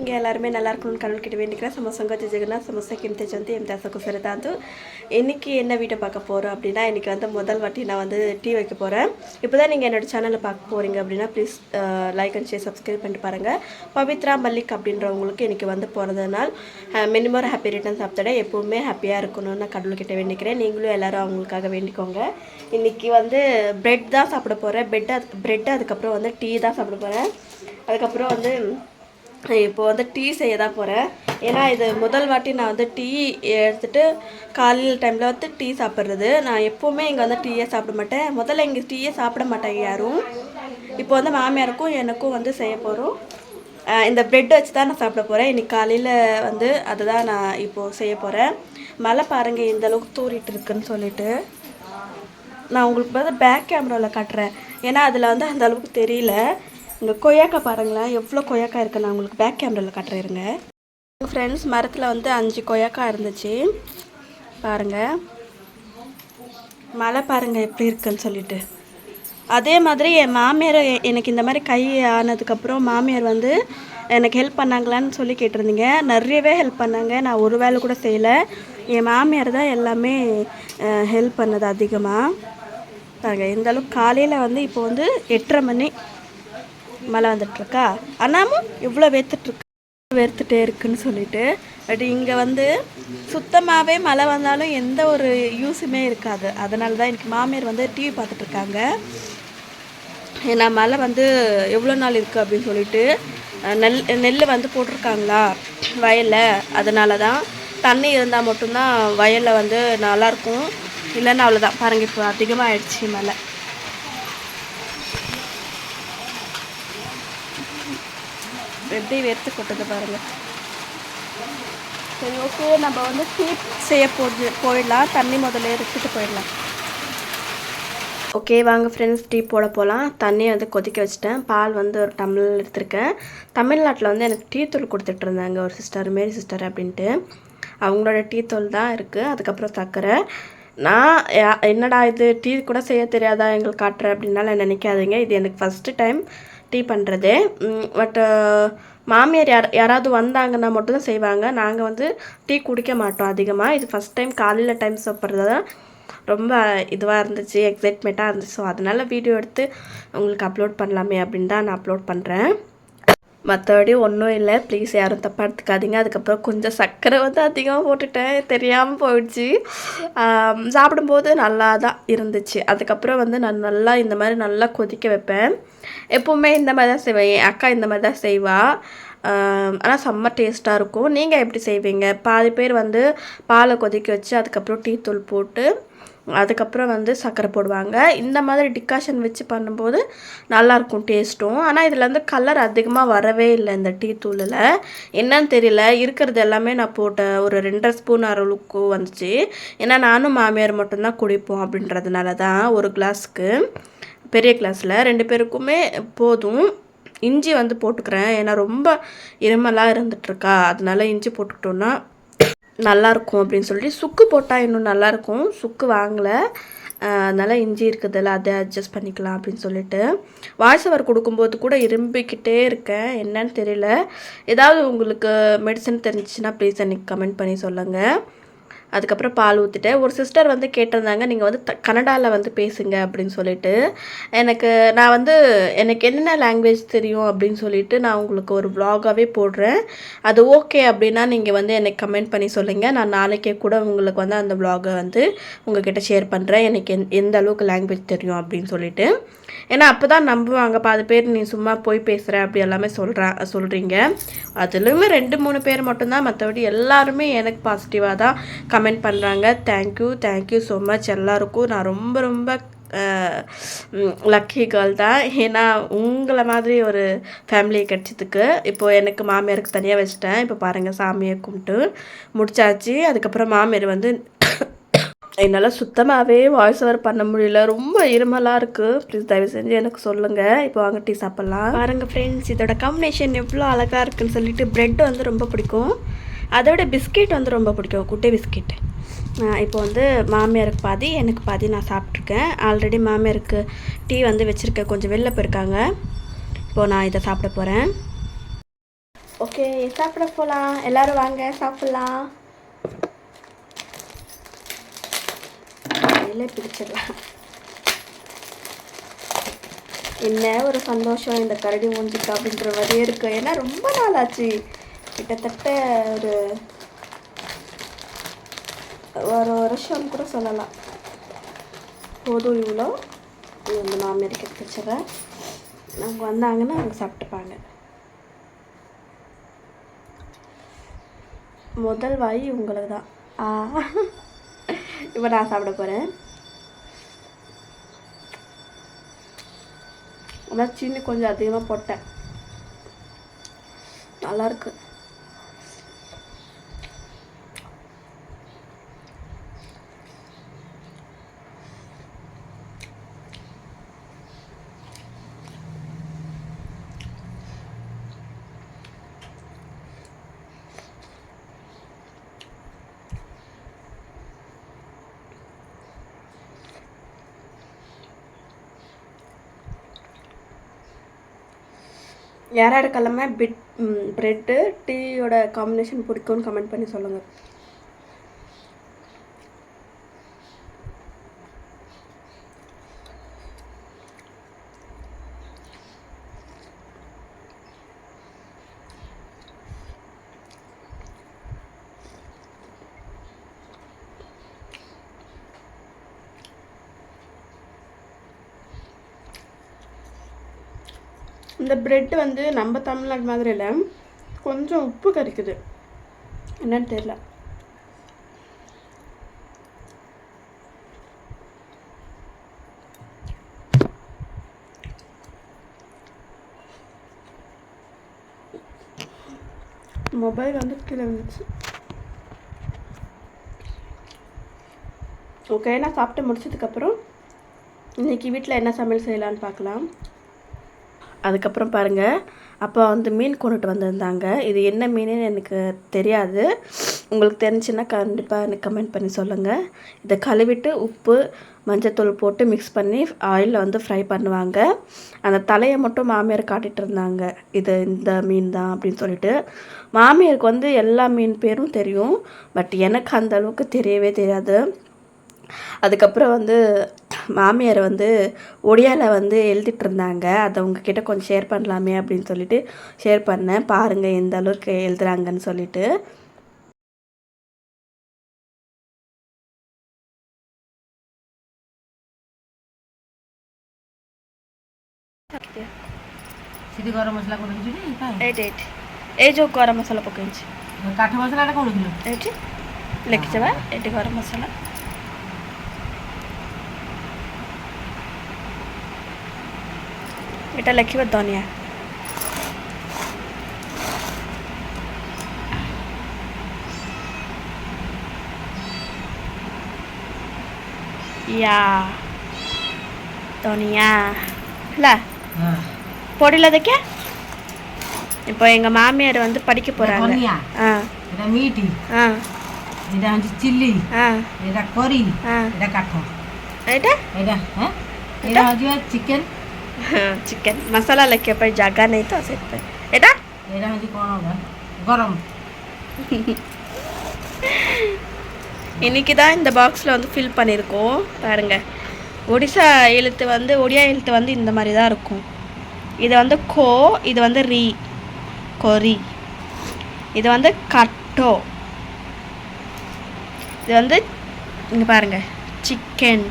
இங்கே எல்லாருமே நல்லா இருக்கணும்னு கடவுள் கிட்ட வேண்டிக்கிறேன். சமோசங்க ஜெகநாத் சமோசா கிம் தேஜந்தி எம் தாசக்கு சிறதாந்து இன்றைக்கி என்ன வீட்டை பார்க்க போகிறோம் அப்படின்னா இன்றைக்கி வந்து முதல் வாட்டி நான் வந்து டீ வைக்க போகிறேன் இப்போ தான் நீங்கள் என்னோடய சேனலை பார்க்க போகிறீங்க அப்படின்னா please like and share subscribe பண்ணிட்டு பாருங்கள் பவித்ரா மல்லிக் அப்படின்றவங்களுக்கு இன்றைக்கி வந்து போகிறதுனால மினிமம் ஹாப்பி ரிட்டர்ன் ஆஃப் எப்போவுமே ஹாப்பியாக இருக்கணும்னு நான் கடவுள்கிட்ட வேண்டிக்கிறேன். நீங்களும் எல்லோரும் அவங்களுக்காக வேண்டிக்கோங்க. இன்றைக்கி வந்து பிரெட் தான் சாப்பிட போகிறேன் பெட் பிரெட் அதுக்கப்புறம் வந்து டீ தான் சாப்பிட போகிறேன் அதுக்கப்புறம் வந்து இப்போ வந்து டீ செய்ய தான் போகிறேன் ஏன்னா இது முதல் வாட்டி நான் வந்து டீ எடுத்துட்டு காலையில் டைமில் வந்து டீ சாப்பிட்றது. நான் எப்போவுமே இங்கே வந்து டீயே சாப்பிட மாட்டேன். முதல்ல இங்கே டீயே சாப்பிட மாட்டாங்க யாரும். இப்போ வந்து மாமியாருக்கும் எனக்கும் வந்து செய்ய போகிறோம் இந்த ப்ரெட் வச்சு தான் நான் சாப்பிட போகிறேன் இன்னைக்கு காலையில் வந்து அதை தான் நான் இப்போது செய்ய போகிறேன் மழை பாருங்கள் இந்த அளவுக்கு தூரிட்டு இருக்குன்னு சொல்லிட்டு. நான் உங்களுக்கு வந்து பேக் கேமராவில் காட்டுறேன். ஏன்னா அதில் வந்து அந்த அளவுக்கு தெரியல. இந்த கொய்யாக்காய் பாருங்களேன் எவ்வளோ கொய்யாக்காய் இருக்குது நான் உங்களுக்கு பேக் கேமராவில் காட்டுறேருங்க எங்கள் ஃப்ரெண்ட்ஸ் மரத்தில் வந்து அஞ்சு கொய்யாக்காய் இருந்துச்சு. பாருங்கள் மழை பாருங்கள் எப்படி இருக்குன்னு சொல்லிட்டு. அதே மாதிரி என் மாமியார் எனக்கு இந்த மாதிரி கை ஆனதுக்கப்புறம் மாமியார் வந்து எனக்கு ஹெல்ப் பண்ணாங்களான்னு சொல்லி கேட்டிருந்தீங்க. நிறையவே ஹெல்ப் பண்ணாங்க. நான் ஒரு வேலை கூட செய்யலை. என் மாமியார் தான் எல்லாமே ஹெல்ப் பண்ணது அதிகமாக பாருங்கள் இருந்தாலும் காலையில் வந்து இப்போ வந்து எட்டரை மணி. மழை வந்துட்டுருக்கா? அண்ணாமும் இவ்வளோ வேர்த்துட்ருக்கு வேர்த்துட்டே இருக்குன்னு சொல்லிட்டு பட் இங்கே வந்து சுத்தமாகவே மழை வந்தாலும் எந்த ஒரு யூஸுமே இருக்காது. அதனால தான் எனக்கு மாமியார் வந்து டிவி பார்த்துட்ருக்காங்க ஏன்னா மழை வந்து எவ்வளோ நாள் இருக்குது அப்படின்னு சொல்லிட்டு நெல் நெல் வந்து போட்டிருக்காங்களா? வயலில். அதனால தான் தண்ணி இருந்தால் மட்டும்தான் வயலில் வந்து நல்லாயிருக்கும். இல்லைன்னா அவ்வளோதான் பாருங்கள் இப்போ அதிகமாக ஆயிடுச்சு மழை. எப்படி வேர்த்து கொட்டுது பாருங்கள் சரி ஓகே நம்ம வந்து டீ செய்ய போது போயிடலாம். தண்ணி முதல்ல எடுத்துட்டு போயிடலாம். ஓகே வாங்க ஃப்ரெண்ட்ஸ் டீ போட போகலாம் தண்ணியை வந்து கொதிக்க வச்சுட்டேன். பால் வந்து ஒரு டம்ளர் எடுத்திருக்கேன். தமிழ்நாட்டில் வந்து எனக்கு டீ தூள் கொடுத்துட்டு இருந்தாங்க ஒரு சிஸ்டர் மேரி சிஸ்டர் அப்படின்ட்டு. அவங்களோட டீ தூள் தான் இருக்குது அதுக்கப்புறம் சர்க்கரை. நான் என்னடா இது? டீ கூட செய்ய தெரியாதா? எங்களுக்கு காட்டுறேன் அப்படின்னால நினைக்காதீங்க. இது எனக்கு ஃபஸ்ட்டு டைம் டீ பண்ணுறது பட் மாமியார் யார் யாராவது வந்தாங்கன்னா மட்டும்தான் செய்வாங்க. நாங்கள் வந்து டீ குடிக்க மாட்டோம் அதிகமாக இது ஃபஸ்ட் டைம் காலையில் டைம் சாப்பிட்றது தான் ரொம்ப இதுவாக இருந்துச்சு எக்ஸைட்மெண்ட்டாக இருந்துச்சு. ஸோ அதனால் வீடியோ எடுத்து உங்களுக்கு அப்லோட் பண்ணலாமே அப்படின்னு தான் நான் அப்லோட் பண்ணுறேன் மற்றபடி ஒன்றும் இல்லை. ப்ளீஸ் யாரும் தப்பாக எடுத்துக்காதீங்க. அதுக்கப்புறம் கொஞ்சம் சர்க்கரை வந்து அதிகமாக போட்டுட்டேன். தெரியாமல் போயிடுச்சு. சாப்பிடும்போது நல்லா தான் இருந்துச்சு. அதுக்கப்புறம் வந்து நான் நல்லா இந்த மாதிரி நல்லா கொதிக்க வைப்பேன். எப்போவுமே இந்த மாதிரி தான் செய்வேன். என் அக்கா இந்த மாதிரி தான் செய்வாள் ஆனால் செம்ம டேஸ்ட்டாக இருக்கும். நீங்கள் எப்படி செய்வீங்க? பாதி பேர் வந்து பாலை கொதிக்க வச்சு அதுக்கப்புறம் டீ தூள் போட்டு அதுக்கப்புறம் வந்து சர்க்கரை போடுவாங்க. இந்த மாதிரி டிகாஷன் வச்சு பண்ணும்போது நல்லாயிருக்கும் டேஸ்ட்டும் ஆனால் இதில் வந்து கலர் அதிகமாக வரவே இல்லை இந்த டீ தூளில். என்னன்னு தெரியல. இருக்கிறது எல்லாமே நான் போட்ட ஒரு ரெண்டரை ஸ்பூன் அளவுக்கு வந்துச்சு. ஏன்னா நானும் மாமியார் மட்டும்தான் குடிப்போம் அப்படின்றதுனால தான் ஒரு கிளாஸ்க்கு பெரிய கிளாஸில் ரெண்டு பேருக்குமே போதும். இஞ்சி வந்து போட்டுக்கிறேன். ஏன்னா ரொம்ப இருமலாக இருந்துகிட்ருக்கா அதனால இஞ்சி போட்டுக்கிட்டோன்னா நல்லாயிருக்கும் அப்படின்னு சொல்லிட்டு சுக்கு போட்டால் இன்னும் நல்லாயிருக்கும் சுக்கு வாங்கலை. அதனால் இஞ்சி இருக்குதுல்ல அதை அட்ஜஸ்ட் பண்ணிக்கலாம் அப்படின்னு சொல்லிட்டு. வாய்ஸ் ஓவர் கொடுக்கும்போது கூட இரும்பிக்கிட்டே இருக்கேன். என்னன்னு தெரியல. ஏதாவது உங்களுக்கு மெடிசன் தெரிஞ்சிச்சுன்னா ப்ளீஸ் எனக்கு கமெண்ட் பண்ணி சொல்லுங்கள் அதுக்கப்புறம் பால் ஊற்றிட்டேன் ஒரு சிஸ்டர் வந்து கேட்டிருந்தாங்க நீங்கள் வந்து த கன்னடாவில் வந்து பேசுங்க அப்படின்னு சொல்லிட்டு. எனக்கு நான் வந்து எனக்கு என்னென்ன லாங்குவேஜ் தெரியும் அப்படின்னு சொல்லிட்டு நான் உங்களுக்கு ஒரு வ்ளாகாகவே போடுறேன். அது ஓகே அப்படின்னா நீங்கள் வந்து எனக்கு கமெண்ட் பண்ணி சொல்லுங்கள் நான் நாளைக்கே கூட உங்களுக்கு வந்து அந்த வ்ளாகை வந்து உங்ககிட்ட ஷேர் பண்ணுறேன் எனக்கு எந் எந்த அளவுக்கு லாங்குவேஜ் தெரியும் அப்படின்னு சொல்லிட்டு. ஏன்னா அப்போ தான் நம்புவாங்க பாதி பேர் நீ சும்மா போய் பேசுகிற அப்படி எல்லாமே சொல்கிறா சொல்கிறீங்க அதுலேயுமே ரெண்டு மூணு பேர் மட்டும்தான். மற்றபடி எல்லாருமே எனக்கு பாசிட்டிவாக தான் கமெண்ட் பண்ணுறாங்க தேங்க்யூ தேங்க்யூ ஸோ மச் எல்லாருக்கும். நான் ரொம்ப ரொம்ப லக்கி கேர்ள் தான். ஏன்னா உங்களை மாதிரி ஒரு ஃபேமிலி கிடச்சதுக்கு இப்போது எனக்கு மாமியாருக்கு தனியாக வச்சுட்டேன். இப்போ பாருங்கள் சாமியை கும்பிட்டு முடிச்சாச்சு. அதுக்கப்புறம் மாமியார் வந்து என்னால் சுத்தமாகவே வாய்ஸ் ஓவர் பண்ண முடியல. ரொம்ப இருமலாக இருக்குது ப்ளீஸ் தயவு செஞ்சு எனக்கு சொல்லுங்கள் இப்போ வாங்க டீ சாப்பிட்லாம். பாருங்க ஃப்ரெண்ட்ஸ் இதோட காம்பினேஷன் எவ்வளோ அழகாக இருக்குன்னு சொல்லிட்டு ப்ரெட் வந்து ரொம்ப பிடிக்கும். அதோட பிஸ்கெட் வந்து ரொம்ப பிடிக்கும் குட்டை பிஸ்கெட். இப்போ வந்து மாமியாருக்கு பாதி எனக்கு பாதி நான் சாப்பிட்ருக்கேன் ஆல்ரெடி மாமியாருக்கு டீ வந்து வச்சுருக்கேன் கொஞ்சம் வெளில போயிருக்காங்க. இப்போது நான் இதை சாப்பிட போகிறேன் ஓகே சாப்பிட போகலாம் எல்லோரும் வாங்க சாப்பிட்லாம். இல்லை பிடிச்சிடலாம். என்ன ஒரு சந்தோஷம் இந்த கரடி மூஞ்சிக்கு அப்படின்ற மாதிரியே இருக்கு. ஏன்னா ரொம்ப நாள் ஆச்சு கிட்டத்தட்ட ஒரு ஒரு வருஷம் கூட சொல்லலாம். போதும் இவ்வளோ. இது வந்து மாமியாருக்கு எடுத்து வச்சிடறேன் அவங்க வந்தாங்கன்னா அவங்க சாப்பிட்டுப்பாங்க. முதல் வாய் உங்களுக்கு தான். ஆ. இப்போ நான் சாப்பிட போகிறேன் ஆனால் சீனி கொஞ்சம் அதிகமாக போட்டேன். நல்லாயிருக்கு யார் யாருக்கெல்லாமே பிட் ப்ரெட்டு டீயோட காம்பினேஷன் பிடிக்கும்னு கமெண்ட் பண்ணி சொல்லுங்கள் இந்த ப்ரெட் வந்து நம்ம தமிழ்நாடு மாதிரி இல்லை. கொஞ்சம் உப்பு கறிக்குது என்னன்னு தெரியல. மொபைல் வந்து கீழே வந்துச்சு ஓகே நான் சாப்பிட்டு முடிச்சதுக்கப்புறம் இன்றைக்கி வீட்டில் என்ன சமையல் செய்யலான்னு பார்க்கலாம். அதுக்கப்புறம் பாருங்கள் அப்போ வந்து மீன் கொண்டுட்டு வந்திருந்தாங்க. இது என்ன மீனுன்னு எனக்கு தெரியாது. உங்களுக்கு தெரிஞ்சுன்னா கண்டிப்பாக எனக்கு கமெண்ட் பண்ணி சொல்லுங்கள் இதை கழுவிட்டு உப்பு மஞ்சத்தூள் போட்டு மிக்ஸ் பண்ணி ஆயிலில் வந்து ஃப்ரை பண்ணுவாங்க. அந்த தலையை மட்டும் மாமியார் காட்டிகிட்டு இருந்தாங்க. இது இந்த மீன் தான் அப்படின்னு சொல்லிட்டு. மாமியாருக்கு வந்து எல்லா மீன் பேரும் தெரியும். பட் எனக்கு அந்த அளவுக்கு தெரியவே தெரியாது. அதுக்கப்புறம் வந்து மாமியார் வந்து ஒடியாவில் வந்து எழுதிட்டு இருந்தாங்க அதை உங்ககிட்ட கொஞ்சம் ஷேர் பண்ணலாமே அப்படின்னு சொல்லிட்டு ஷேர் பண்ணேன் பாருங்கள் எந்த அளவுக்கு எழுதுறாங்கன்னு சொல்லிட்டு ସେଠି ଗରମ ମସଲା ପକେଇଛୁ ଟି କାଇଁ ଏଇଠି ଏଇଠି ଏଇ ଯେଉଁ ଗରମ ମସଲା ପକେଇଛି କାଠ ମସଲାଟା କ'ଣ କିଲୋ ଏଇଠି ଲେଖିଛ ବା ଏଇଠି ଗରମ ମସଲା এটা ଲେଖିବ ଧନିଆ யா ଧନିଆ ହେଲା பொடியில் தைக்க இப்போ எங்கள் மாமியார் வந்து படிக்க போகிறாங்க ଧନିଆ ஆ ଏଇଟା ମିଟ୍ ஆ ଏଇଟା ହେଉଛି ଚିଲି ஆ ଏଇଟା କରି ஆ ଏଇଟା କାଠ ଏଇଟା ଏଇଟା ହେଁ ଏଇଟା ହେଉଛି ଚିକେନ୍ ଚିକେନ୍ ମସଲା ଲେଖିବା ପାଇଁ ଜାଗା ନାହିଁ ତ ସେଥିପାଇଁ ଏଇଟା ଏଇଟା ହେଉଛି କ'ଣ ବା ଗରମ இன்னைக்கு தான் இந்த பாக்ஸில் வந்து ஃபில் பண்ணியிருக்கோம் பாருங்க ஒடிசா எழுத்து வந்து ஒடியா எழுத்து வந்து இந்த மாதிரி தான் இருக்கும் இது வந்து கோ இது வந்து ரீ கொரி இது வந்து கட்டோ இது வந்து இங்கே பாருங்க சிக்கன்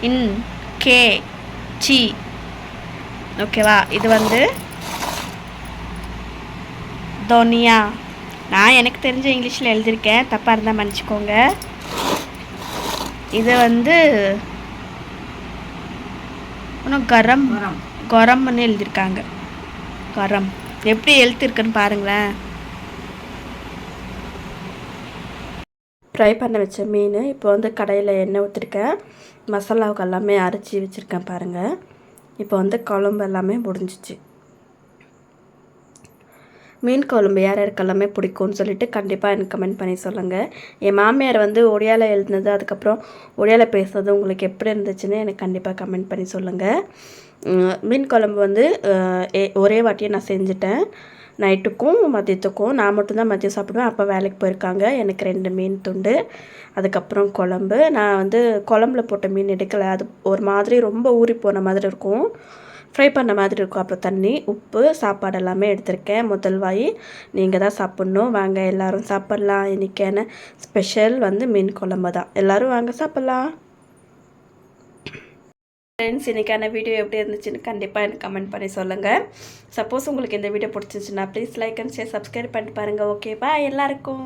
இன் கே சி ஓகேவா இது வந்து தோனியா. நான் எனக்கு தெரிஞ்ச இங்கிலீஷில் எழுதியிருக்கேன். தப்பாக இருந்தால் மன்னிச்சிக்கோங்க. இது வந்து இன்னும் கரம் கரம்னு எழுதியிருக்காங்க. கரம். எப்படி எழுத்திருக்குன்னு பாருங்களேன். ஃப்ரை பண்ண வச்ச மீன். இப்போ வந்து கடையில் எண்ணெய் ஊற்றிருக்கேன் மசாலாவுக்கு எல்லாமே அரைச்சி வச்சுருக்கேன் பாருங்கள் இப்போ வந்து குழம்பு எல்லாமே முடிஞ்சிச்சு. மீன் குழம்பு யார் யாருக்கு எல்லாமே பிடிக்கும்னு சொல்லிட்டு கண்டிப்பாக எனக்கு கமெண்ட் பண்ணி சொல்லுங்கள் என் மாமியார் வந்து ஒடியாவில் எழுதுனது அதுக்கப்புறம் ஒடியாவில் பேசுனது உங்களுக்கு எப்படி இருந்துச்சுன்னு எனக்கு கண்டிப்பாக கமெண்ட் பண்ணி சொல்லுங்கள் மீன் குழம்பு வந்து ஏ- ஒரே வாட்டியை நான் செஞ்சுட்டேன். நைட்டுக்கும் மதியத்துக்கும் நான் மட்டும்தான் மதியம் சாப்பிடுவேன். அப்போ வேலைக்கு போயிருக்காங்க. எனக்கு ரெண்டு மீன் துண்டு அதுக்கப்புறம் குழம்பு. நான் வந்து குழம்புல போட்ட மீன் எடுக்கலை. அது ஒரு மாதிரி ரொம்ப ஊறி போன மாதிரி இருக்கும். ஃப்ரை பண்ண மாதிரி இருக்கும். அப்புறம் தண்ணி உப்பு சாப்பாடு எல்லாமே எடுத்திருக்கேன். முதல் வாய் நீங்கள் தான் சாப்பிட்ணும். வாங்க எல்லோரும் சாப்பிட்லாம். இன்றைக்கான ஸ்பெஷல் வந்து மீன் குழம்பு தான். எல்லோரும் வாங்க சாப்பிட்லாம். ஃப்ரெண்ட்ஸ் இன்றைக்கான வீடியோ எப்படி இருந்துச்சுன்னு கண்டிப்பாக எனக்கு கமெண்ட் பண்ணி சொல்லுங்கள் சப்போஸ் உங்களுக்கு இந்த வீடியோ பிடிச்சிருந்துச்சுன்னா please like and share subscribe பண்ணிட்டு பாருங்கள் ஓகே பாய் எல்லாருக்கும்.